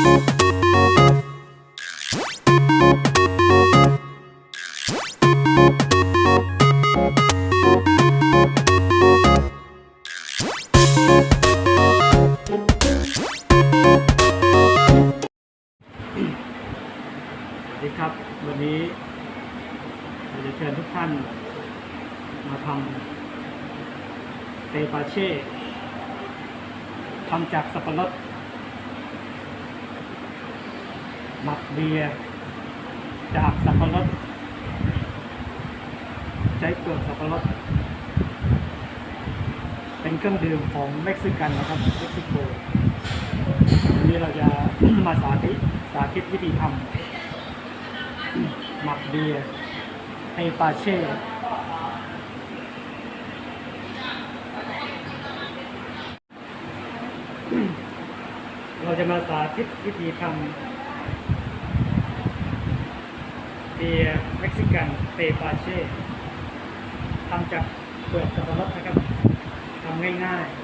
สวัสดีครับวันนี้เราจะเชิญทุกท่านมาทำเตปาเช่ทำจากสับปะรด หมักเบียร์จากสับปะรดใช้เปลือกสับปะรดเป็นเครื่องดื่มของเม็กซิกันนะครับเม็กซิโกวันนี้เราจะมาสาธิตสาธิตวิธีทำหมักเบียร์เตปาเช่เราจะมาสาธิตวิธีทำ บียร์เม็กซิกันเตปาเช่ทำจากเปลือกสับปะรดนะครับทำง่ายๆ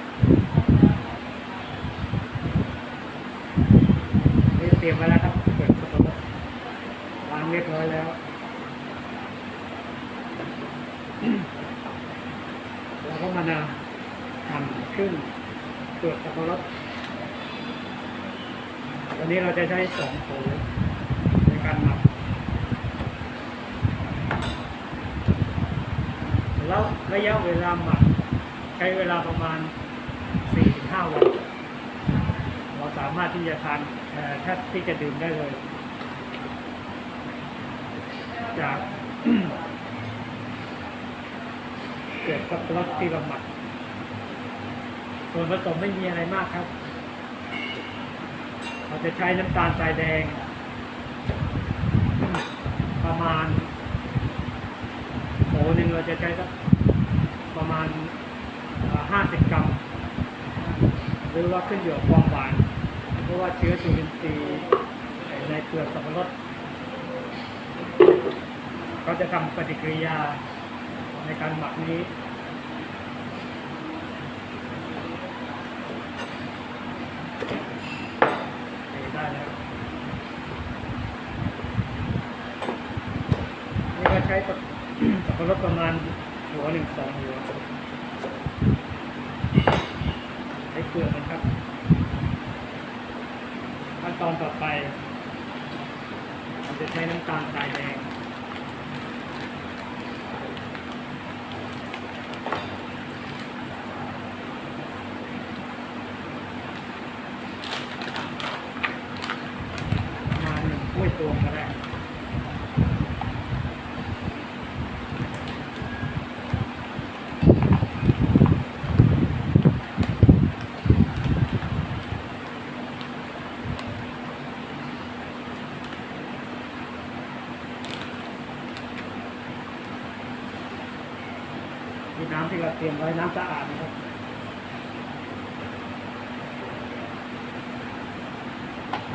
นี่เตรียมไว้แล้วครับเปลือกสับปะรดล้างเรียบร้อยแล้วเราก็มานาหั่นครึ่งเปลือกสับปะรดวันนี้เราจะใช้สองโถในการหมัก แล้ว ระยะเวลาหมักใช้เวลาประมาณ 4-5 วัน เราสามารถที่จะทานเอ่อแทบที่จะดื่มได้เลย จากเกิดสับปะรดที่เราหมัก ส่วนผสมไม่มีอะไรมากครับ เราจะใช้น้ำตาลทรายแดง ประมาณโหนึ่งเราจะใช้สัก ประมาณห้าสิบกรัม หรือว่าขึ้นอยู่กับความหวาน เพราะว่าเชื้อจุลินทรีย์ในเปลือกสับปะรดเขาจะทำปฏิกิริยาในการหมักนี้ได้แล้วนี่ก็ใช้สับปะรดประมาณ หัวหนึ่งสองหัวใช้เกลือนะครับ ขั้นตอนต่อไปเราจะใช้น้ำตาลทรายแดง ประมาณหนึ่งถ้วยตวงก็ได้ มีน้ำที่เราเตรียมไว้น้ำสะอาดนะครับ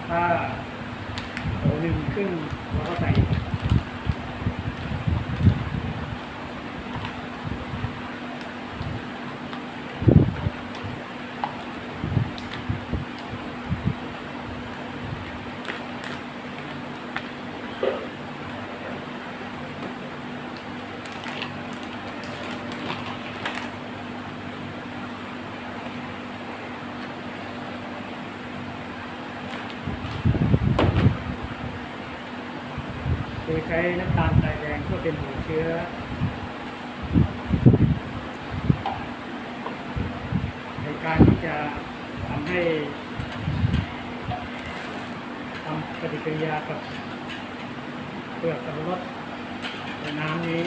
ถ้าโถหนึ่งครึ่งเราก็ใส่ ช้น้ำตาลทรายแดงเพื่อเป็นหัวเชื้อในการที่จะทำให้ทำปฏิกิริยากับเปลือกสับปะรดในน้ำนี้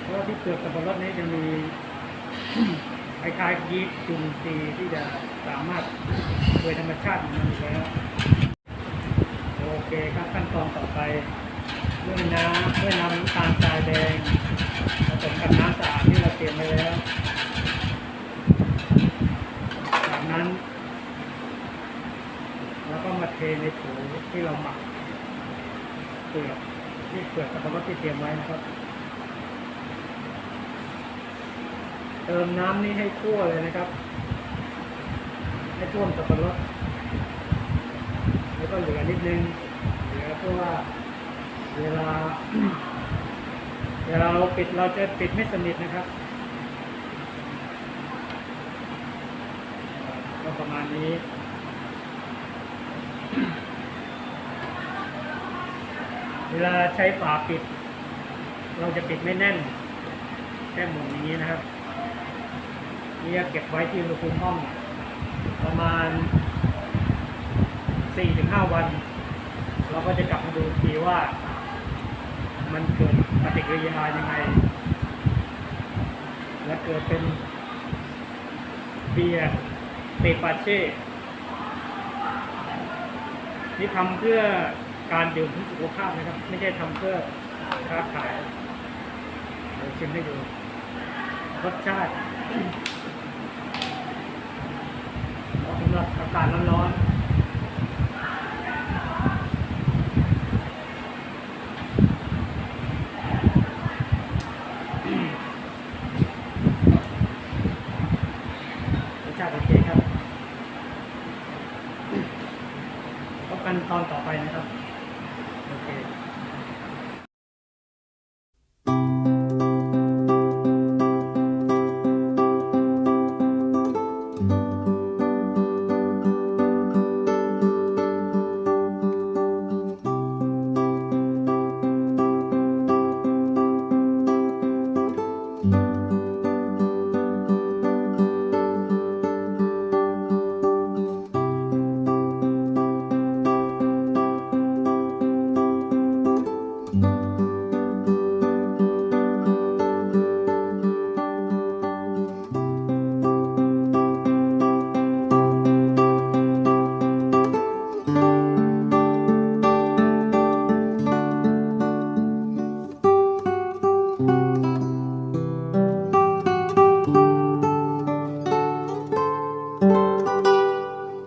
เพราะว่าที่เปลือกสับปะรดนี้จะมีคล้ายๆยีสต์จุลินทรีย์ที่จะสามารถโดยธรรมชาติมันอยู่แล้ว โอเคครับขั้น ตอนต่อไปเมื่อน้ำเมื่อนำน้ำตาลทรายแดงผสมกับน้ำสะอาดที่เราเตรียมไว้แล้ว จากนั้นเราก็มาเทในโถที่เราหมักเปลือกที่เปลือกสับปะรดที่เตรียมไว้นะครับ เติมน้ำนี้ให้ทั่วเลยนะครับ ให้ท่วมสับปะรดแล้วก็เหลือนิดนึง เหลือเพราะว่าเวลา เวลาเราปิดเราจะปิดไม่สนิทนะครับ ก็ประมาณนี้เวลาใช้ฝาปิด เราจะปิดไม่แน่นแค่หมุนอย่างนี้นะครับ นี่จะเก็บไว้ที่อุณหภูมิห้อง ประมาณ 4-5 วัน เราก็จะกลับมาดูทีว่า มันเกิดปฏิกิริยายังไง และเกิดเป็นเบียร์เตปาเช่นี่ทำเพื่อการดื่มเพื่อสุขภาพนะครับ ไม่ใช่ทำเพื่อค้าขายเดี๋ยวชิมให้ดูรสชาติสำหรับอากาศร้อนๆ